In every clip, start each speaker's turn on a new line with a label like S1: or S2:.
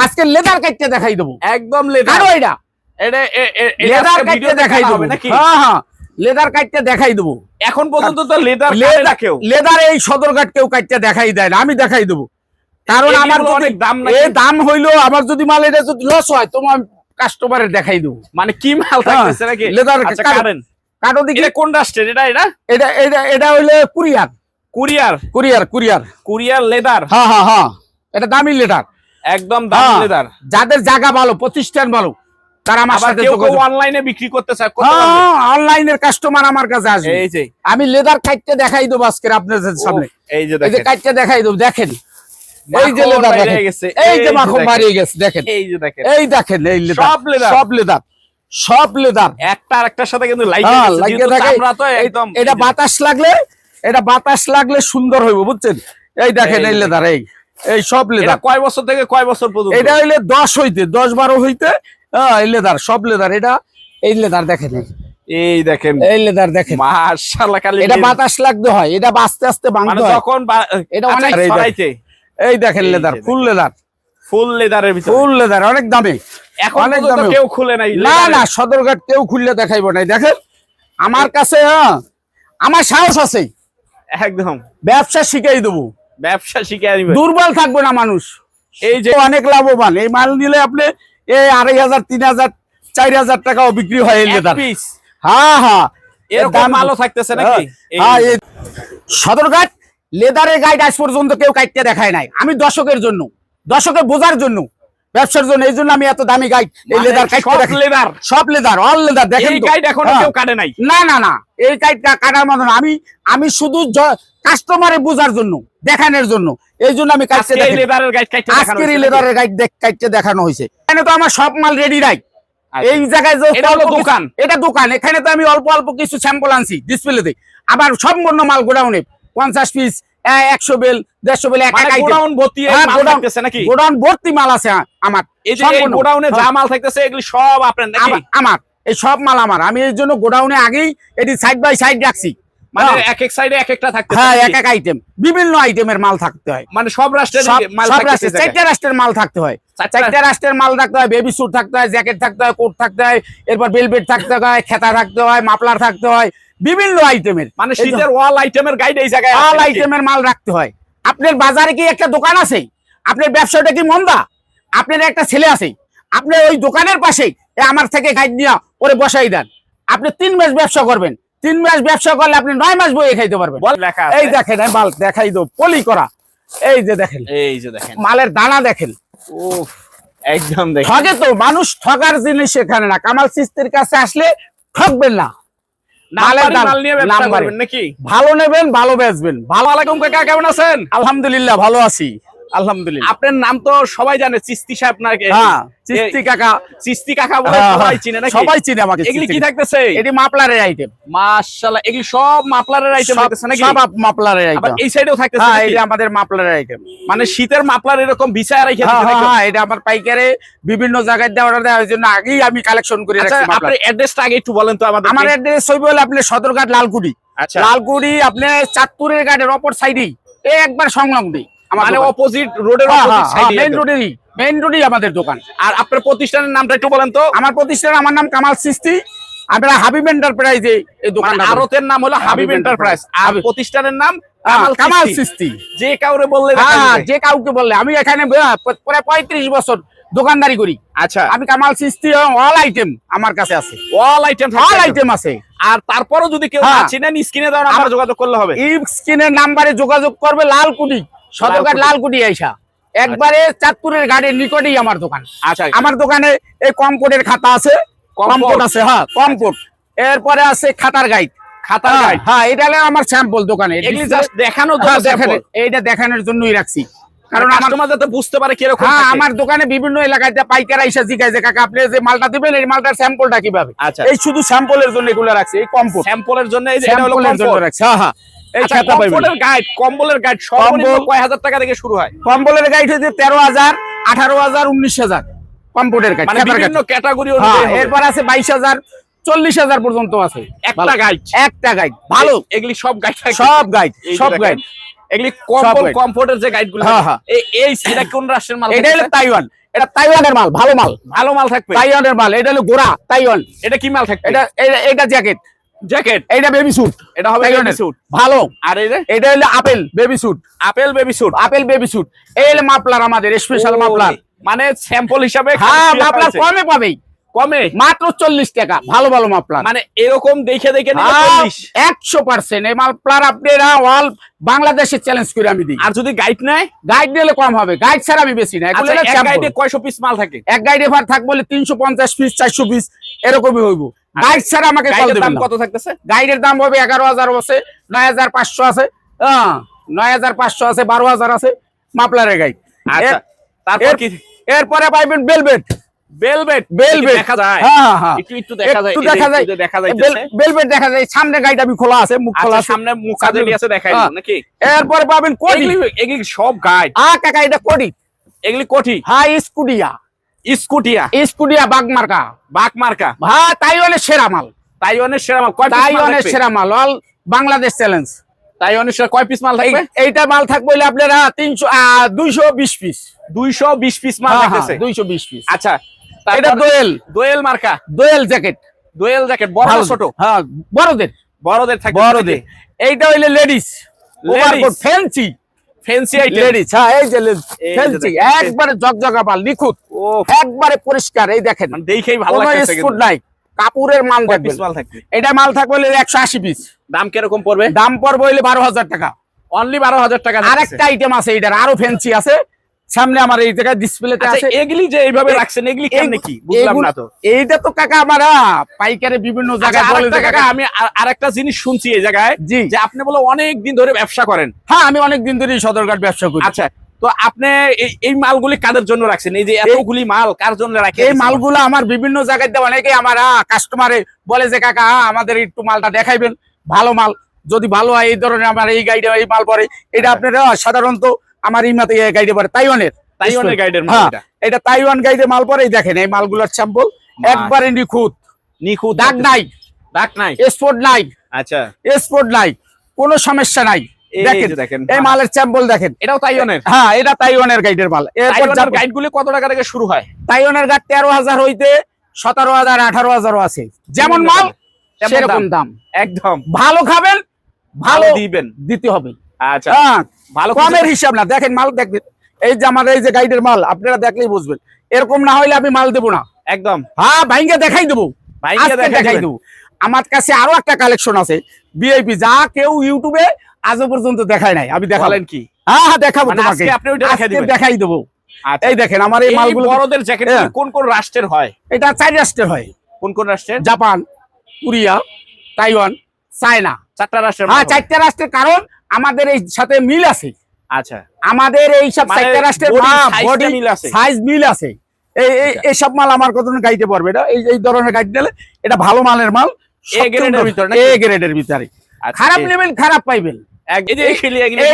S1: আজকে লেদার কাটতে দেখাই দেবো।
S2: একদম লেদার।
S1: এটা লেদার কাটতে দেখাই দেবো।
S2: নাকি?
S1: হ্যাঁ হ্যাঁ লেদার কাটতে দেখাই দেবো।
S2: এখন পর্যন্ত তো লেদার
S1: লেদার-
S2: কেউ।
S1: লেদার এই সদরঘাট কেউ কাটতে দেখাই দেয় না আমি দেখাই দেবো। কারণ আমার যদি
S2: অনেক দাম
S1: এ
S2: নাকি
S1: দাম হইল আমার যদি মাল এটা যদি লস হয় তোমার কাস্টমারের দেখাই দেবো।
S2: মানে কি মাল
S1: হ্যাঁ,
S2: থাকতেছে নাকি?
S1: লেদার
S2: কাটেন
S1: কারণ-
S2: কারেন
S1: কাটো দিকে
S2: এটা কোন রাষ্ট্রের? এটা এটা?
S1: এটা এটা এটা হইলে courier.
S2: Courier.
S1: Courier courier.
S2: Courier leather.
S1: হ্যাঁ হ্যাঁ হ্যাঁ এটা দামি লেটার
S2: একদম দামি
S1: হ্যাঁ। যাদের জায়গা ভালো প্রতিষ্ঠান ভালো তারা আমার সাথে
S2: অনলাইনে বিক্রি করতে চায় পারবে।
S1: হ্যাঁ অনলাইনের কাস্টমার আমার কাছে আসবে।
S2: এই যে।
S1: আমি লেদার কাটতে দেখাই দেবো আজকে আপনাদের সামনে।
S2: উফ, এই যে দেখেন।
S1: কাটতে দেখাই দেবো দেখেন। এই যে লেদার এই যে মাখন
S2: দেখেন।
S1: গেছে দেখেন।
S2: এই যে দেখেন।
S1: এই দেখেন এই লেদার
S2: সব।
S1: সব লেদার সব লেদার
S2: একটা সাথে কিন্তু
S1: হ্যাঁ,
S2: একদম
S1: এটা বাতাস লাগলে এটা বাতাস লাগলে সুন্দর হইব বুঝছেন? এই দেখেন
S2: এই।
S1: লেদার এই। এই সব লেদার।
S2: কয় বছর থেকে কয় বছর পর্যন্ত?
S1: এটা হইলে দশ হইতে দশ বারো হইতে হ্যাঁ, এই লেদার সব লেদার। এটা এই লেদার দেখেন। এই।
S2: দেখেন।
S1: এই লেদার দেখেন।
S2: মাশাআল্লাহ খালি
S1: এটা বাতাস লাগতে হয় এটা আস্তে আস্তে
S2: মানে
S1: ভাঙতে হয়।
S2: যখন
S1: এটা
S2: আচ্ছা,
S1: অনেক-
S2: ছড়াইতে
S1: এই দেখেন লেদার ফুল লেদার।
S2: ফুল লেদারের ভিতরে।
S1: ফুল লেদার অনেক দামি।
S2: এখন
S1: অনেক দামি।
S2: কেউ খুলে নাই
S1: না না সদরঘাট কেউ খুললে দেখাইবো না দেখেন আমার কাছে হ্যাঁ আমার সাহস আছে।
S2: একদম।
S1: ব্যবসা শিখাই দেবো।
S2: ব্যবসা শিখে আনবে
S1: দুর্বল থাকবে না মানুষ।
S2: এই যে
S1: অনেক লাভবান। এই মাল নিলে আপনি এই আড়াই হাজার তিন হাজার চার হাজার টাকাও বিক্রি হয় লেদার।
S2: পিস
S1: হ্যাঁ হ্যাঁ
S2: এরকম থাকতেছে নাকি?
S1: হ্যাঁ, সদরঘাট লেদারের গাইড আজ পর্যন্ত কেউ কাটতে দেখায় নাই। আমি দর্শকের জন্য দর্শকের বোঝার জন্য ব্যবসার জন্য এই জন্য আমি এত দামি গাইড এই
S2: মানে
S1: লেদার কাটতে
S2: সব
S1: সব লেদার অল লেদার দেখেন
S2: এই গাইড এখনও
S1: হ্যাঁ।
S2: কেউ কাটে নাই?
S1: না না না। এই কাইটটা কাটার মতো না। আমি আমি শুধু কাস্টমারে বোঝার জন্য দেখানোর জন্য। এই জন্য আমি আজকের লেদারের গাইড কাটতে দেখানো হয়েছে। এখানে তো আমার সব মাল রেডি নাই।
S2: আচ্ছা।
S1: এই জায়গায় যে
S2: দোকান।
S1: এটা দোকান। এখানে তো আমি অল্প অল্প কিছু স্যাম্পল আনছি ডিসপ্লেতে আবার সম্পূর্ণ মাল গোডাউনে পঞ্চাশ পিস একশো বেল দেড়শো বেল এক
S2: মানে গোডাউন ভর্তি
S1: হ্যাঁ,
S2: মাল
S1: গোডাউন-
S2: থাকতেছে নাকি?
S1: গোডাউন ভর্তি মাল আছে আমার।
S2: এই যে গোডাউনে যা
S1: হ্যাঁ।
S2: মাল থাকতেছে এগুলি সব আপনার
S1: আমার- আমার। এই সব মাল আমার। আমি এই জন্য গোডাউনে আগেই এটি সাইড বাই সাইড রাখছি।
S2: মানে। এক এক সাইডে এক একটা থাকতেছে
S1: হ্যাঁ এক এক আইটেম বিভিন্ন আইটেমের মাল থাকতে হয়।
S2: মানে সব রাষ্ট্রের মাল
S1: সব রাষ্ট্রের
S2: এই
S1: চারটে রাষ্ট্রের মাল থাকতে হয়।
S2: চারটা
S1: রাষ্ট্রের মাল থাকতে হয়। বেবি স্যুট থাকতে হয় জ্যাকেট থাকতে হয় কোট থাকতে হয় এরপর বেলবেট থাকতে হয় খেতা থাকতে হয় মাপলার থাকতে হয় বিভিন্ন আইটেমের
S2: মানে শীতের ওয়াল আইটেমের গাইড এই জায়গায়
S1: অল আইটেমের মাল রাখতে হয়। আপনার বাজারে কি একটা দোকান আছে আপনার ব্যবসাটা কি মন্দা? আপনার একটা ছেলে আছে আপনি ওই দোকানের পাশেই আমার থেকে গাইড নিয়ে ওরে বসাই দেন। আপনি তিন মাস ব্যবসা করবেন। তিন মাস ব্যবসা করলে আপনি নয় মাস বইয়ে খাইতে পারবেন। এই দেখেন মাল দেখাই দো পলি করা। এই যে দেখেন
S2: এই যে দেখেন।
S1: মালের দানা দেখেন।
S2: একদম
S1: ঠকে তো মানুষ ঠকার জিনিস এখানে না। কামাল সিস্তির কাছে আসলে ঠকবেন না। ভালো নেবেন ভালো বেচবেন। ভালো
S2: ভালো আলাইকুম কাকা কেমন আছেন?
S1: আলহামদুলিল্লাহ ভালো আছি। আলহামদুলিল্লাহ।
S2: আপনার নাম তো সবাই জানে চিস্তি সাহেব নাকি
S1: হ্যাঁ চিস্তি কাকা।
S2: চিস্তি কাকা বলে
S1: হ্যাঁ,
S2: সবাই
S1: হ্যাঁ,
S2: চিনে নাকি?
S1: সবাই চিনে আমাকে
S2: এগুলি কি থাকতেছে?
S1: এটি মাপলারের আইটেম
S2: মাশাআল্লাহ এগুলি সব মাপলারের আইটেম থাকতেছে নাকি?
S1: সব মাপলারের
S2: আবার
S1: আইটেম
S2: এই সাইডেও থাকতেছে
S1: হ্যাঁ? এটা আমাদের মাপলারের আইটেম
S2: মানে শীতের মাপলার এরকম বিছায় রেখে
S1: হ্যাঁ
S2: দিতে
S1: হ্যাঁ, এটা আমার পাইকারে বিভিন্ন জায়গায় দেওয়া order দেওয়ার জন্য আগেই আমি কালেকশন করে
S2: আচ্ছা
S1: রাখছি
S2: আপনার অ্যাড্রেসটা আগে একটু বলেন তো আমাদের
S1: আমার অ্যাড্রেস হইব হলো আপনার সদরঘাট লালকুড়ি
S2: আচ্ছা।
S1: লালকুড়ি আপনার চাঁদপুরের গাড়ির অপর সাইডেই একবার সংলগ্নই। আমার
S2: মানে
S1: দোকান।
S2: অপোজিট রোডের
S1: মেইন রোডেরই মেইন রোডেই আমাদের দোকান।
S2: আর আপনার প্রতিষ্ঠানের নামটা একটু বলেন তো।
S1: আমার প্রতিষ্ঠান আমার নাম কামাল সিস্তি আমরা হাবিব এন্টারপ্রাইজে এই
S2: মানে
S1: দোকানটা
S2: আরতের নাম হলো হাবিব এন্টারপ্রাইজ আর প্রতিষ্ঠানের নাম
S1: হ্যাঁ,
S2: কামাল। সিস্তি যে কাউরে বললে
S1: হ্যাঁ যে কাউকে বললে। আমি এখানে প্রায় পঁয়ত্রিশ বছর দোকানদারি করি।
S2: আচ্ছা।
S1: আমি কামাল সিস্তি অল আইটেম আমার কাছে আছে।
S2: অল আইটেম
S1: অল আইটেম আছে।
S2: আর তারপরও যদি কেউ
S1: হ্যাঁ।
S2: চিনেন স্ক্রিনে দেওয়া নাম্বার যোগাযোগ করলে হবে।
S1: এই স্ক্রিনের নাম্বারে যোগাযোগ করবে লালকুটি সদরঘাট
S2: লালকুটি।
S1: আইসা। একবারে চাঁদপুরের গাড়ির নিকটেই আমার দোকান।
S2: আচ্ছা
S1: আমার দোকানে এই কমপোর্টের খাতা আছে।
S2: কম্পোর্ট।
S1: আছে হ্যাঁ কমপোর্ট। এরপরে আছে খাতার গাইড
S2: খাতার
S1: হ্যাঁ,
S2: গাইড
S1: হ্যাঁ এটা আমার স্যাম্পল দোকানে।
S2: দেখানো
S1: হ্যাঁ, এইটা দেখানোর জন্যই রাখছি। কারণ আমার
S2: যাতে বুঝতে পারে কীরকম
S1: হ্যাঁ আমার দোকানে বিভিন্ন এলাকায় পাইকার আইসা জিজ্ঞাসা কাকা আপনি যে মালটা দিবেন এই মালটার স্যাম্পলটা কীভাবে?
S2: আচ্ছা।
S1: এই শুধু স্যাম্পলের জন্য এগুলো রাখছি এই কমপোর্ট।
S2: স্যাম্পলের জন্য এই যে এটা হলো কম্পোর্ট
S1: হ্যাঁ হ্যাঁ। এই
S2: আচ্ছা গাইড কম্বলের গাইড সর্বনিম্ন
S1: কম্বল-
S2: কয় হাজার টাকা থেকে শুরু হয়?
S1: কম্বলের গাইড হচ্ছে গাইড
S2: মানে বিভিন্ন ক্যাটাগরি
S1: হ্যাঁ
S2: অনুযায়ী
S1: এরপর আছে বাইশ হাজার চল্লিশ হাজার পর্যন্ত আছে।
S2: একটা গাইড
S1: একটা গাইড ভালো।
S2: এগুলি সব গাইড
S1: সব গাইড সব গাইড
S2: এগুলি কম্বল কমফোর্টের যে গাইডগুলো
S1: হ্যাঁ, হ্যাঁ।
S2: এই এটা কোন রাষ্ট্রের মাল
S1: এটা হলো তাইওয়ান। এটা তাইওয়ানের মাল ভালো মাল।
S2: ভালো মাল থাকবে?
S1: তাইওয়ানের মাল এটা হলো গোড়া তাইওয়ান।
S2: এটা কি মাল থাকবে?
S1: এটা- এটা জ্যাকেট
S2: জ্যাকেট।
S1: এটা বেবি স্যুট
S2: এটা হবে
S1: বেবি
S2: স্যুট
S1: ভালো।
S2: আর এই
S1: এটা হলো apple baby suit
S2: apple baby suit
S1: apple baby suit এই মাফলার মাপলার আমাদের স্পেশাল মাপলার
S2: মানে স্যাম্পল হিসাবে
S1: হ্যাঁ মাপলার। কমে পাবেই।
S2: কমে?
S1: মাত্র চল্লিশ টাকা। ভালো ভালো মাপলার
S2: মানে এরকম দেখে দেখে নিলে 40
S1: একশো পার্সেন্ট এই মাপলার আপনারা অল বাংলাদেশে চ্যালেঞ্জ করে আমি দিই।
S2: আর যদি গাইড নেয়?
S1: গাইড নিলে কম হবে। গাইড ছাড়া আমি বেশি না। এগুলো
S2: আচ্ছা। গাইডে কয়শো পিস মাল থাকে?
S1: এক গাইডে ভার থাকব বলে তিনশো পঞ্চাশ পিস চারশো পিস এরকমই হইব। গাইড ছাড়া আমাকে
S2: দাম কত থাকতেছে?
S1: গাইডের দাম হবে এগারো হাজার আছে নয় হাজার পাঁচশো আছে। হ্যাঁ নয় হাজার পাঁচশো আছে বারো হাজার আছে। মাপলারের গাইড
S2: আচ্ছা তারপর কি?
S1: এরপরে পাইবেন বেলবেট
S2: দেখা যায়।
S1: হ্যাঁ হ্যাঁ
S2: একটু একটু দেখা যায়
S1: একটু দেখা যায়।
S2: দেখা যায়
S1: বেলবেট দেখা যায়। সামনে আমি খোলা আছে মুখ খোলা
S2: আচ্ছা
S1: আছে।
S2: সামনে মুখ কাজে আছে দেখাই
S1: হ্যাঁ।
S2: নাকি?
S1: এরপরে পাবেন কোটি?
S2: এগুলি এগুলি সব গাইড
S1: আ কাকা এটা কোটি?
S2: এগুলি কোঠি
S1: হ্যাঁ স্কুটিয়া। হ্যাঁ তাইওয়ানের সেরা মাল।
S2: তাইওয়ানের সেরা মাল।
S1: তাইওয়ানের সেরা অল বাংলাদেশ চ্যালেঞ্জ।
S2: তাইওয়ানের সেরা কয় পিস মাল থাকবে?
S1: এইটা মাল থাকবে আপনারা তিনশো দুইশো বিশ পিস।
S2: 220 পিস মাল থাকতেছে।
S1: দুইশো বিশ পিস।
S2: আচ্ছা
S1: এটা দোয়েল।
S2: দোয়েল মার্কা।
S1: দোয়েল জ্যাকেট।
S2: দোয়েল জ্যাকেট বড় ছোট?
S1: হ্যাঁ বড়দের।
S2: বড়দের থাকবে
S1: বড়দের। এইটা হইলে ladies.
S2: Ladies।
S1: Fancy
S2: fancy item
S1: ladies হ্যাঁ এই যে ফ্যান্সি একবারে জগজগা পাল নিখুঁত। একবারে পরিষ্কার এই দেখেন।
S2: মানে দেখেই ভালো
S1: কোনো
S2: লাগতেছে
S1: স্কুট নাই। কাপুরের মাল
S2: থাকবে?
S1: এটা মাল থাকবে হলে একশো আশি পিস
S2: দাম কীরকম পড়বে?
S1: দাম পড়বে হইলে বারো হাজার টাকা।
S2: অনলি বারো হাজার টাকা
S1: আর একটা আইটেম আছে এটার আরও ফ্যান্সি আছে। সামনে আমার এই জায়গায় ডিসপ্লেতে
S2: আচ্ছা
S1: আছে।
S2: এগুলি যে এইভাবে রাখছেন এগুলি কেমনে কি? বুঝলাম না তো।
S1: এইটা তো কাকা আমার পাইকারে বিভিন্ন
S2: আচ্ছা,
S1: জায়গায় বলে
S2: কাকা আমি আর- আরেকটা জিনিস শুনছি এই জায়গায় যে আপনি বলে অনেক দিন ধরে ব্যবসা করেন।
S1: হ্যাঁ আমি অনেক দিন ধরেই সদরঘাট ব্যবসা করি।
S2: আচ্ছা তো আপনি এই- এই মালগুলি কাদের জন্য রাখছেন? এই যে এতগুলি মাল কার জন্য রাখেন
S1: এই মালগুলো আমার বিভিন্ন জায়গায় দেওয়া। অনেকে আমার কাস্টমারে বলে যে কাকা আহ, আমাদের একটু মালটা দেখাইবেন। ভালো মাল। যদি ভালো হয় এই ধরনের আমার এই গাইডে এই মাল পরে এটা
S2: আচ্ছা।
S1: আপনারা সাধারণত আমার এই মাতে গাইডে পরে তাইওয়ানের।
S2: তাইওয়ানের গাইডের মাল
S1: হ্যাঁ,
S2: এটা।
S1: তাইওয়ান গাইডে মাল পরে দেখেন এই মালগুলোর স্যাম্পল একবারে নিখুঁত।
S2: নিখুঁত
S1: দাগ নাই।
S2: দাগ নাই?
S1: স্পট নাই।
S2: আচ্ছা।
S1: স্পট নাই। কোনো সমস্যা নাই। দেখেন এই মালের স্যাম্পল দেখেন।
S2: এটাও তাইওয়ানের?
S1: হ্যাঁ এটা তাইওয়ানের গাইডের মাল। এরপর
S2: তাইওয়ানের গাইডগুলি কত টাকা থেকে শুরু হয়?
S1: তাইওয়ানের তেরো হাজার হইতে সতেরো হাজার আঠারো হাজারও আছে। যেমন মাল। সেরকম
S2: দাম।
S1: দাম।
S2: একদম।
S1: ভালো খাবেন ভালো
S2: দিবেন।
S1: দিতে হবে।
S2: আচ্ছা।
S1: হ্যাঁ
S2: ভালো
S1: কমের হিসাব না দেখেন মাল দেখবেন। এই যে আমার এই যে গাইডের মাল আপনারা দেখলেই বুঝবেন। এরকম না হইলে আমি মাল দেবো না।
S2: একদম।
S1: হ্যাঁ ভাইঙ্গে দেখাই দেবো।
S2: ভাইঙ্গে দেখাই
S1: দেবো। আমার কাছে আরও একটা কালেকশন আছে বিআইপি যা কেউ ইউটিউবে আজও পর্যন্ত দেখায় নাই আমি দেখালেন
S2: কি?
S1: হ্যাঁ হ্যাঁ দেখাবো
S2: মানে
S1: তোমাকে।
S2: দেখাই
S1: দেবো।
S2: আচ্ছা।
S1: এই দেখেন আমার এই মালগুলো
S2: বড়দের জ্যাকেট। কোন কোন রাষ্ট্রের হয়?
S1: এটা চার রাষ্ট্রের হয়।
S2: কোন কোন রাষ্ট্রের?
S1: Japan Korea Taiwan China.
S2: চারটা রাষ্ট্রের
S1: হ্যাঁ চারটা রাষ্ট্রের কারণ আমাদের এই সাথে মিল আছে।
S2: আচ্ছা।
S1: আমাদের এই সব
S2: মানে
S1: রাষ্ট্রের বডি সাইজ মিল আছে। এই এই এইসব মাল আমার কত গাইতে পারবে এটা এই এই ধরনের গাইড দিলে এটা ভালো মালের মাল
S2: ভিতরে
S1: এ গ্রেডের ভিতরে।
S2: আচ্ছা,
S1: খারাপ নেবেন খারাপ পাইবেন।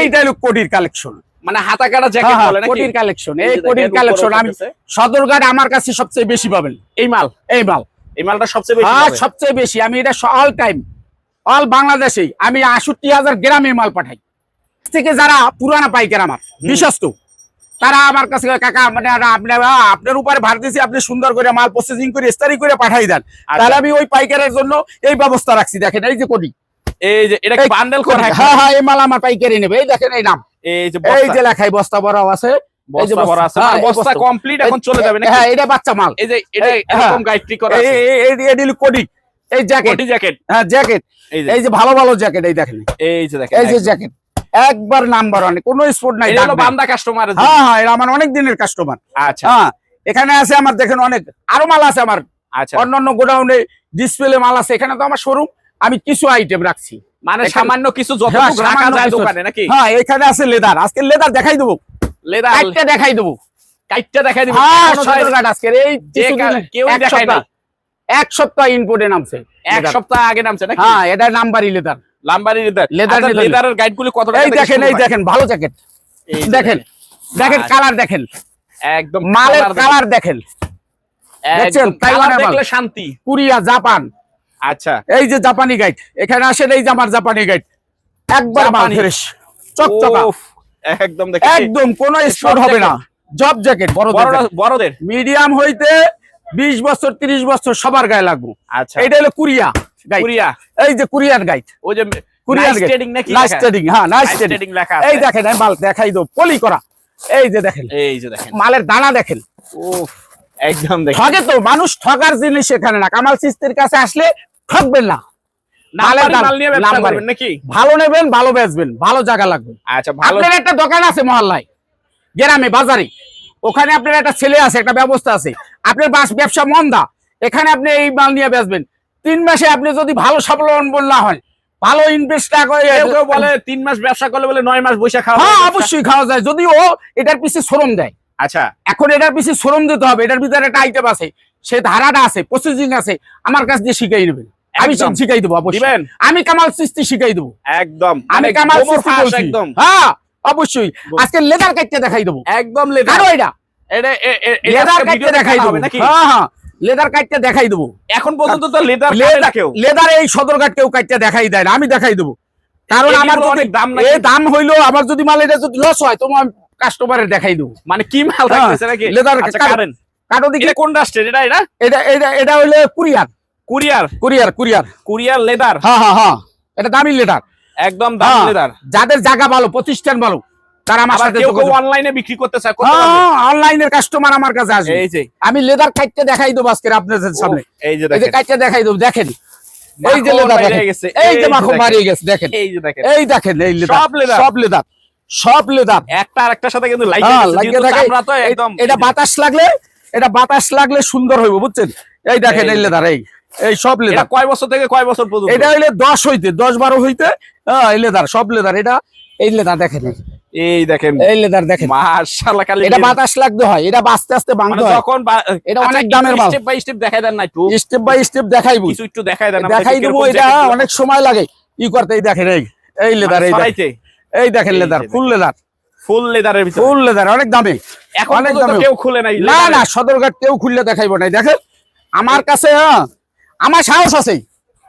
S1: এইটা হলো কোটির কালেকশন
S2: মানে হাতা কাটা জ্যাকেট বলে নাকি?
S1: কোটির কালেকশন
S2: এই
S1: এই কোটির কালেকশন আমি সদরঘাট আমার কাছে সবচেয়ে বেশি পাবেন।
S2: এই মাল?
S1: এই মাল।
S2: এই মালটা সবচেয়ে বেশি
S1: হ্যাঁ সবচেয়ে বেশি। আমি এটা অল টাইম অল বাংলাদেশেই আমি আষট্টি হাজার গ্রামে মাল পাঠাই। থেকে যারা পুরানা পাইকার আমার বিশ্বস্ত তারা আমার কাছে কাকা মানে আপনার উপরে ভার দিয়েছি আপনি সুন্দর করে মাল প্রসেসিং করে স্টারি করে পাঠাই দেন।
S2: আচ্ছা।
S1: তাহলে আমি ওই পাইকারের জন্য এই ব্যবস্থা রাখছি দেখেন এই যে কোটি।
S2: এই যে এটা বান্ডেল। করা হয়
S1: হ্যাঁ হ্যাঁ এই মাল আমার পাইকারি নেবে এই দেখেন এই নাম।
S2: এই যে
S1: এই যে লেখাই বস্তা বড় আছে।
S2: বস্তা
S1: হ্যাঁ,
S2: মানে। কমপ্লিট এখন চলে যাবে নাকি?
S1: হ্যাঁ এটা বাচ্চা মাল।
S2: এই যে এটা
S1: এই-
S2: এরকম
S1: হ্যাঁ।
S2: গাইডটি করা
S1: এই কোটি। এই জ্যাকেট
S2: জ্যাকেট
S1: হ্যাঁ জ্যাকেট
S2: এই যে।
S1: ভালো ভালো জ্যাকেট এই দেখেন।
S2: এই যে দেখেন
S1: এই যে জ্যাকেট একবার নাম্বার ওয়ান কোনো স্পোর্ট নাই
S2: এটা। বান্দা কাস্টমার
S1: হ্যাঁ হ্যাঁ এটা আমার অনেক দিনের কাস্টমার
S2: আচ্ছা।
S1: হ্যাঁ এখানে আছে আমার দেখেন অনেক আরও মাল আছে আমার।
S2: আচ্ছা।
S1: অন্যান্য গোডাউনে ডিসপ্লে মাল আছে এখানে তো আমার শোরুম আমি কিছু আইটেম রাখছি।
S2: মানে সামান্য কিছু
S1: হ্যাঁ,
S2: যতটুকু রাখা যায় দোকানে নাকি?
S1: হ্যাঁ এখানে আছে লেদার আজকে লেদার দেখাই দেবো।
S2: লেদার
S1: দেখাই দেবো।
S2: কাইটটা দেখাই দিবেন
S1: হ্যাঁ
S2: যায়-
S1: এই
S2: যে
S1: কিছুদিন-
S2: কা- কেউই
S1: এক সপ্তাহ। ইনপুটে নামছে।
S2: এক সপ্তাহ আগে নামছে নাকি?
S1: হ্যাঁ এটা নাম্বারই লেদার।
S2: লাম্বারি লেদার।
S1: Leather,
S2: আচ্ছা, লেদারের গাইডগুলি কত
S1: এই দেখেন এই দেখেন ভালো জ্যাকেট দেখেন দেখেন। কালার দেখেন।
S2: একদম
S1: মালের। কালার দেখেন। দেখছেন? তাইওয়ানের মাল।
S2: দেখলে শান্তি।
S1: Korea Japan.
S2: আচ্ছা।
S1: এই যে জাপানি গাইড এখানে আসেন এই যে আমার জাপানি গাইড একবার মাল ফ্রেশ চকচকা।
S2: একদম দেখেন।
S1: একদম কোনো স্পট হবে না। জব জ্যাকেট বড়
S2: বড়রা- বড়দের।
S1: মিডিয়াম হইতে বিশ বছর তিরিশ বছর সবার গায়ে লাগবো।
S2: আচ্ছা।
S1: এইটা হলো কুরিয়া
S2: কুরিয়া।
S1: এই যে কুরিয়ার গাইড।
S2: ওই যে
S1: কুরিয়ার হ্যাঁ এই দেখেন মাল দেখাই দো পলি করা। এই যে দেখেন।
S2: এই যে দেখেন।
S1: মালের দানা দেখেন।
S2: উফ একদম দেখেন।
S1: ঠকে তো মানুষ ঠকার জিনিস এখানে না। কামাল সিস্তির কাছে আসলে ঠকবেন না। ভালো নেবেন ভালো বেচবেন ভালো জায়গা লাগবে।
S2: আচ্ছা ভালো
S1: একটা দোকান আছে মহল্লায়। গ্রামে বাজারে। ওখানে আপনার একটা ছেলে আছে একটা ব্যবস্থা আছে। আপনার বাস ব্যবসা মন্দা। এখানে আপনি এই মাল নিয়ে বেচবেন। তিন মাসে আপনি যদি ভালো স্বাবলম্বন না হয় ভালো ইনভেস্ট না করে
S2: কেউ বলে তিন মাস ব্যবসা করলে বলে নয় মাস বৈশাখ খাওয়া
S1: হ্যাঁ অবশ্যই খাওয়া যায়। যদি ও এটার পিছিয়ে শ্রম দেয়।
S2: আচ্ছা।
S1: এখন এটার পিছিয়ে শ্রম দিতে হবে। এটার ভিতরে একটা আইটেম আছে। সে ধারাটা আছে প্রসেসিং আছে। আমার কাছ দিয়ে শিখাই নেবেন। আমি। শিখাই দেবো অবশ্যই। আমি কামাল সৃষ্টি শিখাই দেবো।
S2: একদম।
S1: আমি
S2: মানে
S1: কামাল
S2: একদম।
S1: হ্যাঁ। অবশ্যই। আজকে লেদার কাটতে দেখাই দেবো।
S2: একদম লেদার
S1: এটা। লেদার কাটতে দেখাই দেবো। হ্যাঁ হ্যাঁ। লেদার কাটতে দেখাই দেবো।
S2: এখন পর্যন্ত তো লেদার
S1: লেদার
S2: কেউ।
S1: লেদার এই সদরঘাট কেউ কাটতে দেখাই দেয় না। আমি দেখাই দেবো। কারণ আমার
S2: দাম?
S1: এই দাম হইল আমার যদি মাল এটা যদি লস হয় তোমার কাস্টমারের দেখাই দেবো।
S2: মানে কি মাল
S1: হ্যাঁ,
S2: থাকতেছে নাকি?
S1: লেদার
S2: কাটেন।
S1: কাটো দিকে
S2: কোন রাষ্ট্রের? এটা এটা?
S1: এটা এটা এটা হইল courier.
S2: Courier.
S1: Courier courier.
S2: Courier leather
S1: হ্যাঁ হ্যাঁ হ্যাঁ। এটা দামি লেদার
S2: একদম দামি
S1: হ্যাঁ, যাদের জায়গা ভালো প্রতিষ্ঠান ভালো তারা আমার সাথে
S2: কেউ অনলাইনে বিক্রি করতে চায় করতে
S1: হ্যাঁ। অনলাইনের কাস্টমার আমার কাছে আসবে।
S2: এই যে।
S1: আমি লেদার কাটতে দেখাই দেবো আজকে আপনাদের সামনে।
S2: এই যে দেখেন।
S1: কাটতে দেখাই দেবো দেখেন। এই যে
S2: মাখন
S1: লেদার
S2: গেছে,
S1: এই যে মাখন
S2: দেখেন।
S1: মারিয়ে গেছে দেখেন।
S2: এই যে দেখেন।
S1: এই দেখেন এই লেদার
S2: সব।
S1: সব লেদার সব লেদার
S2: একটা আরেকটার সাথে কিন্তু
S1: হ্যাঁ লাগিয়ে থাকে
S2: আমরা তো একদম
S1: এটা বাতাস লাগলে এটা বাতাস লাগলে সুন্দর হইব বুঝছেন? এই দেখেন
S2: এই
S1: লেদার এই। এই সব লেদার।
S2: কয় বছর থেকে কয় বছর পর্যন্ত?
S1: এটা হইলে দশ হইতে দশ বারো হইতে হ্যাঁ এই লেদার সব লেদার। এটা এই লেদার দেখেন। এই।
S2: দেখেন।
S1: এই লেদার দেখেন।
S2: মাশাআল্লাহ
S1: এটা বাতাস লাগতে হয় এটা আস্তে আস্তে
S2: মানে
S1: ভাঙতে হয়।
S2: যখন
S1: এটা অনেক দামের মাল।
S2: স্টেপ বাই স্টেপ দেখাই দেন না একটু।
S1: স্টেপ বাই স্টেপ দেখাইবো
S2: কিছু একটু দেখাই দেন
S1: দেখাই দেবো এটা অনেক সময় লাগে। ই করতে এই দেখেন এই এই লেদার এই দেখেন। এই দেখেন লেদার ফুল লেদার।
S2: ফুল লেদারের ভিতরে।
S1: ফুল লেদার অনেক দামি।
S2: এখন
S1: অনেক দামে।
S2: কেউ খুলে নাই
S1: না না সদরঘাট কেউ খুললে দেখাইবো না দেখেন। আমার কাছে হ্যাঁ আমার সাহস আছে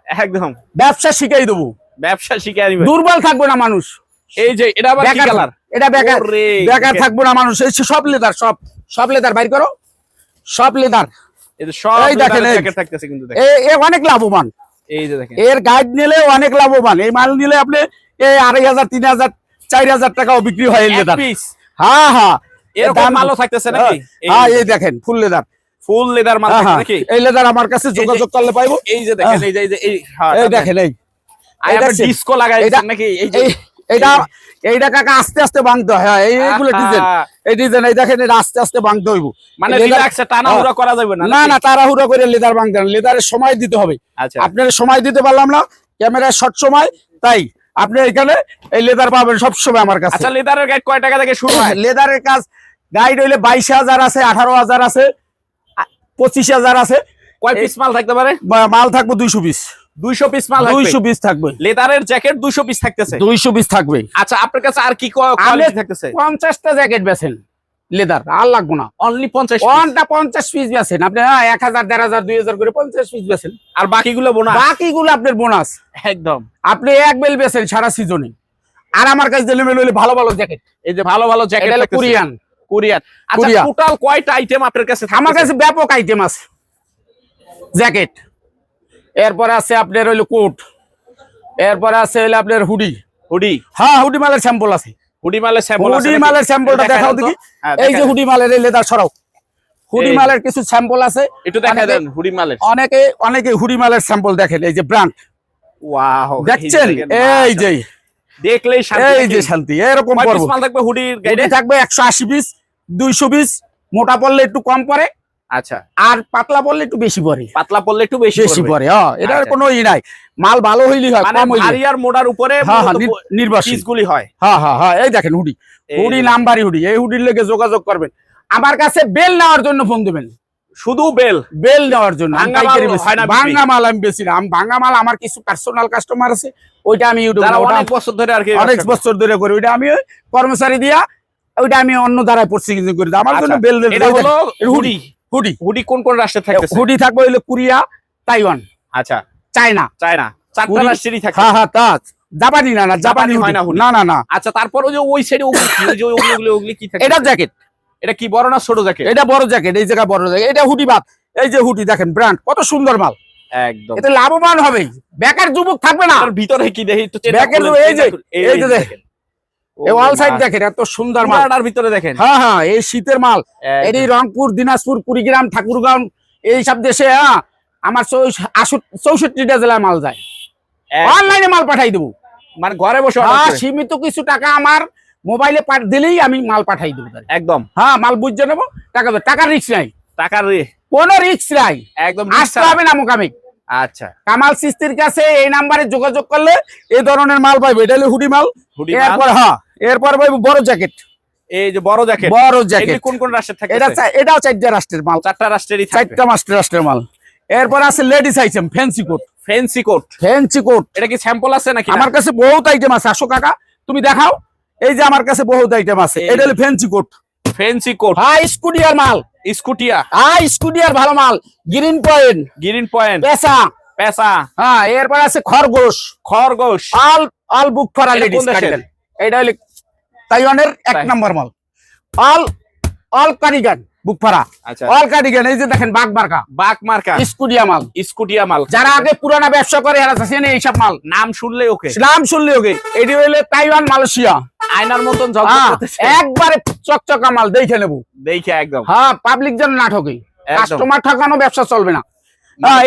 S2: একদম।
S1: ব্যবসা শিখাই দেবো।
S2: ব্যবসা শিখে আনিবে
S1: দুর্বল থাকব না মানুষ।
S2: এই যে এটা আবার কি কালার
S1: এটা বেকার বেকার থাকব না মানুষ। এই সব লেদার সব সব লেদার বাইর করো। সব লেদার
S2: এই
S1: দেখেন, এই। অনেক লাভবান।
S2: এই যে দেখেন।
S1: এর গাইড নিলে অনেক লাভবান। এই মাল নিলে আপনি এই আড়াই হাজার তিন হাজার চার হাজার টাকাও বিক্রি হয় এই লেদার হ্যাঁ হ্যাঁ।
S2: এরকম
S1: দাম-
S2: মালও থাকতেছে নাকি?
S1: হ্যাঁ এই দেখেন। ফুল লেদার
S2: ফুল লেদার মাল
S1: হ্যাঁ, হ্যাঁ।
S2: নাকি?
S1: এই লেদার আমার কাছে যোগাযোগ করলে পাইবো।
S2: এই যে দেখেন এই যে এই এই হ্যাঁ,
S1: এই
S2: দেখেন।
S1: এই। এই
S2: ডিস্কো
S1: এটা-
S2: নাকি? এই যে
S1: এটা এইটা কাকা আস্তে আস্তে ভাঙতে হয়। হ্যাঁ, এইগুলো ডিজাইন। এই ডিজাইন এই দেখেন এটা আস্তে আস্তে ভাঙতে হইব।
S2: মানে রিল্যাক্সে টানা হুড়া করা যাবে না
S1: না না তাড়াহুড়া করে লেদার ভাঙতে না। লেদারের সময় দিতে হবে।
S2: আচ্ছা।
S1: আপনার সময় দিতে পারলাম না। ক্যামেরা শর্ট সময়। তাই আপনি এখানে এই লেদার পাবেন সব সময় আমার কাছে।
S2: আচ্ছা লেদারের গাইড কয় টাকা থেকে শুরু হয়
S1: লেদারের কাজ গাইড হইলে বাইশ হাজার আছে আঠারো হাজার আছে। পঁচিশ হাজার আছে।
S2: কয় পিস মাল থাকতে পারে?
S1: মাল থাকবে দুইশো পিস
S2: দুইশো পিস মাল
S1: দুইশো পিস থাকবে।
S2: লেদারের জ্যাকেট দুইশো পিস থাকতেছে।
S1: দুইশো পিস থাকবে।
S2: আচ্ছা আপনার কাছে আর কি থাকতেছে?
S1: পঞ্চাশটা জ্যাকেট বেছেন লেদার আর লাগবো না।
S2: অনলি পঞ্চাশ।
S1: পঞ্চাশ পিস বেছেন। আপনি হ্যাঁ এক হাজার দেড় হাজার দুই হাজার করে পঞ্চাশ পিস বেছেন।
S2: আর বাকিগুলো বোনা
S1: বাকিগুলো আপনার বোনাস
S2: একদম।
S1: আপনি এক বেল বেছেন সারা সিজনে আর আমার কাছে ভালো ভালো জ্যাকেট
S2: এই যে ভালো ভালো জ্যাকেট
S1: কোরিয়ান
S2: কোরিয়ান। আচ্ছা টোটাল কয়টা আইটেম আপনার কাছে
S1: আমার কাছে ব্যাপক আইটেম আছে। জ্যাকেট। এরপরে আছে আপনার হইল কোট। এরপরে আছে হইল আপনার হুডি।
S2: হুডি।
S1: হ্যাঁ হুডি মালের স্যাম্পল আছে।
S2: হুডি মালের স্যাম্পল
S1: হুডি মালের স্যাম্পলটা দেখাও দেখি।
S2: হ্যাঁ,
S1: এই যে হুডি মালের এই লেদার সরাও। হুডি মালের কিছু স্যাম্পল আছে।
S2: একটু দেখা
S1: অনেকে-
S2: দেন হুডি মালের।
S1: অনেকে অনেকে হুডি মালের স্যাম্পল দেখেন। এই যে ব্র্যান্ড।
S2: ওয়াও
S1: দেখছেন? এই যে।
S2: দেখলেই শান্তি
S1: এই যে শান্তি। এরকম
S2: পিস মাল থাকবে হুডির
S1: হুডি
S2: গাইডে
S1: থাকবে একশো আশি পিস দুইশো পিস মোটা পড়লে একটু কম পড়ে
S2: আচ্ছা।
S1: আর পাতলা পড়লে একটু বেশি পড়ে।
S2: পাতলা পড়লে একটু বেশি
S1: বেশি হ্যাঁ এটার
S2: আচ্ছা।
S1: কোনো ই নাই। মাল ভালো হইলেই হয়
S2: মানে
S1: কম হইলে
S2: ভারী আর মোড়ার উপরে
S1: হ্যাঁ হ্যাঁ নির্ভরশীল।
S2: হয়।
S1: হ্যাঁ হ্যাঁ হ্যাঁ এই দেখেন হুডি। হুডি নাম্বারই হুডি এই হুডির লেগে যোগাযোগ করবেন। আমার কাছে বেল নেওয়ার জন্য ফোন দেবেন।
S2: শুধু বেল?
S1: বেল নেওয়ার জন্য
S2: ভাঙ্গা মাল
S1: আমি বেশি না। ভাঙ্গা মাল আমার কিছু পার্সোনাল কাস্টমার আছে ওইটা আমি ইউটিউব
S2: অনেক বছর ধরে আর কি
S1: অনেক বছর ধরে করি। ওইটা আমি কর্মচারী দিয়া ওইটা আমি অন্য দ্বারাই প্রসিকিং করি আমার জন্য
S2: আচ্ছা,
S1: বেল
S2: এটা হলো
S1: হুডি।
S2: হুডি।
S1: হুডি।
S2: কোন কোন রাষ্ট্রে থাকতেছে?
S1: হুডি থাকবে হইল কোরিয়া তাইওয়ান।
S2: আচ্ছা।
S1: চায়না।
S2: চায়না। চারটা রাষ্ট্রেরই থাকে।
S1: হ্যাঁ হ্যাঁ জাপানি না না জাপানি
S2: হয় না
S1: না না না।
S2: আচ্ছা তারপর ওই যে ওই সাইডে ওগুলি যে ওগুলি ওগুলি ওগুলি কি থাকে?
S1: এটা জ্যাকেট
S2: এটা কি বড় না ছোট জ্যাকেট
S1: এটা বড় জ্যাকেট এই জায়গা বড় জ্যাকেট এটা হুডি বাদ এই যে হুডি দেখেন ব্র্যান্ড কত সুন্দর মাল।
S2: একদম।
S1: এতে লাভবান হবে। বেকার যুবক থাকবে না।
S2: তার ভিতরে কি দেখি একটু
S1: এই যে, এই যে
S2: দেখেন।
S1: এই
S2: ও
S1: অল সাইড দেখেন এত সুন্দর মাল।
S2: ভিতরে দেখেন।
S1: হ্যাঁ হ্যাঁ এই শীতের মাল। রংপুর দিনাজপুর কুড়িগ্রাম ঠাকুরগাঁও এই সব দেশে হ্যাঁ আমার চৌষট্টিটা জেলায় মাল যায়। অনলাইনে মাল পাঠাই দেবো।
S2: মানে ঘরে বসে order করে।
S1: সীমিত কিছু টাকা আমার মোবাইলে দিলেই আমি মাল পাঠাই দেবো
S2: একদম।
S1: হ্যাঁ মাল বুঝে নেব টাকা টাকার রিক্স নাই।
S2: টাকার
S1: কোনো রিক্স নাই।
S2: একদম
S1: আসতে হবে না
S2: আচ্ছা।
S1: কামাল সিস্তির কাছে এই নাম্বারে যোগাযোগ করলে এই ধরনের মাল পাইবে। এটা হলো হুডি মাল।
S2: হুডি মাল।
S1: এরপর হ্যাঁ এরপর পাইবে বড় জ্যাকেট।
S2: এই যে বড় জ্যাকেট।
S1: বড় জ্যাকেট।
S2: কোন কোন রাষ্ট্রের থাকে
S1: এটা এটাও চারটা রাষ্ট্রের মাল।
S2: চারটা রাষ্ট্রেরই
S1: চারটা মাস্টার রাষ্ট্রের মাল। এরপর আছে ladies item fancy coat
S2: fancy coat
S1: fancy coat
S2: এটা কি স্যাম্পল আছে নাকি
S1: আমার কাছে বহুত আইটেম আছে আসো কাকা তুমি দেখাও। এই যে আমার কাছে বহুত আইটেম আছে এটা হলো ফ্যান্সি কোট
S2: ফ্যান্সি কোট
S1: হাই স্কুডিয়ার মাল।
S2: স্কুটিয়া।
S1: হাই স্কুডিয়ার ভালো মাল। গ্রিন পয়েন্ট
S2: গ্রিন পয়েন্ট
S1: পেসা
S2: পেসা
S1: হ্যাঁ এরপর আছে খরগোশ।
S2: খরগোশ।
S1: অল আল বুক ফর লেডিস এটা হলো তাইওয়ানের এক। নম্বর মাল অল অল কারিগান বুক অল কারিগান এই যে দেখেন বাঘ বারকা
S2: বাক মার্কা।
S1: স্কুডিয়া মাল।
S2: স্কুটিয়া মাল।
S1: যারা আগে পুরানা ব্যবসা করে এরা চাষেন এইসব মাল।
S2: নাম শুনলে ওকে।
S1: নাম শুনলে ওকে। এটি হইলে তাইওয়ান মালয়েশিয়া।
S2: আয়নার মতন ঝলঝল
S1: হ্যাঁ। একবারে চকচকা মাল দেখে নেব।
S2: দেখে একদম।
S1: হ্যাঁ পাবলিক যেন না ঠকে।
S2: একদম।
S1: কাস্টমার ঠকানো ব্যবসা চলবে না। হ্যাঁ,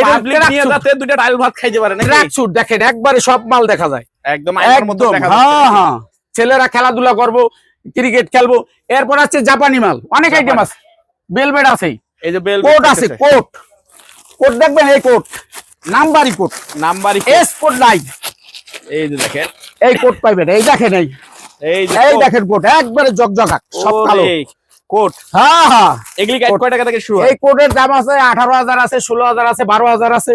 S1: স্যুট।
S2: যাতে দুইটা ডাল ভাত খাইতে পারে
S1: স্যুট দেখেন একবারে সব মাল দেখা যায়।
S2: একদম
S1: হ্যাঁ হ্যাঁ। ছেলেরা খেলাধুলা করব ক্রিকেট খেলব। এরপর আছে জাপানি মাল। অনেক আইটেম আছে। বেলবেট আছে
S2: এই যে
S1: কোট আছে কোট কোট দেখবেন? এই কোট নাম্বারি কোট
S2: নাম্বারই
S1: এস কোট নাই।
S2: এই যে দেখেন।
S1: এই কোট পাইবেন। এই দেখেন এই।
S2: এই
S1: দেখেন কোট একবারে জকজকা সব কালো।
S2: কোট
S1: হ্যাঁ হ্যাঁ।
S2: এগুলি কয়-
S1: কোট।
S2: টাকা থেকে শুরু
S1: এই কোটের দাম আছে আঠারো হাজার আছে ষোলো হাজার আছে বারো হাজার আছে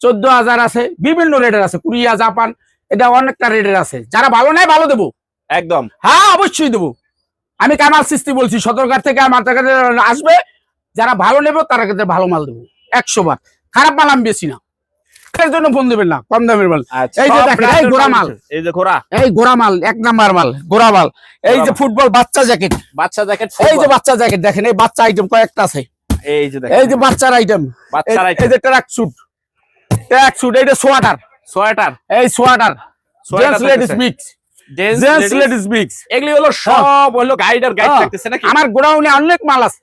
S1: চোদ্দ হাজার আছে বিভিন্ন রেটের আছে। কোরিয়া জাপান এটা অনেকটা রেটের আছে। যারা ভালো নাই ভালো দেবো।
S2: একদম।
S1: হ্যাঁ অবশ্যই দেবো। আমি কামাল সৃষ্টি বলছি সদরঘাট থেকে আমার কাছে আসবে। যারা ভালো নেবে তারা কাছে ভালো মাল দেবো। একশো বার। খারাপ মাল আমি বেশি না। এর জন্য ফোন দেবেন না কম দামের মাল। এই যে দেখেন, এই
S2: এর
S1: ঘোড়া
S2: মাল। এই যে ঘোড়া।
S1: এই গোড়া মাল এক নাম্বার মাল গোড়া মাল। এই যে ফুটবল বাচ্চা জ্যাকেট।
S2: বাচ্চা জ্যাকেট
S1: এই যে বাচ্চা জ্যাকেট দেখেন এই বাচ্চা আইটেম কয়েকটা আছে।
S2: এই যে দেখেন।
S1: এই যে বাচ্চার আইটেম
S2: বাচ্চার
S1: এই যে ট্র্যাক স্যুট ট্র্যাক স্যুট এইটা সোয়াটার।
S2: সোয়েটার।
S1: এই sweater.
S2: Sweater
S1: gents ladies mix
S2: Gents,
S1: gents
S2: ladies।
S1: Ladies mix
S2: এগুলি হলো সব হলো গাইড আর গাইড
S1: হ্যাঁ।
S2: থাকতেছে নাকি
S1: আমার গোডাউনে অনেক মাল আছে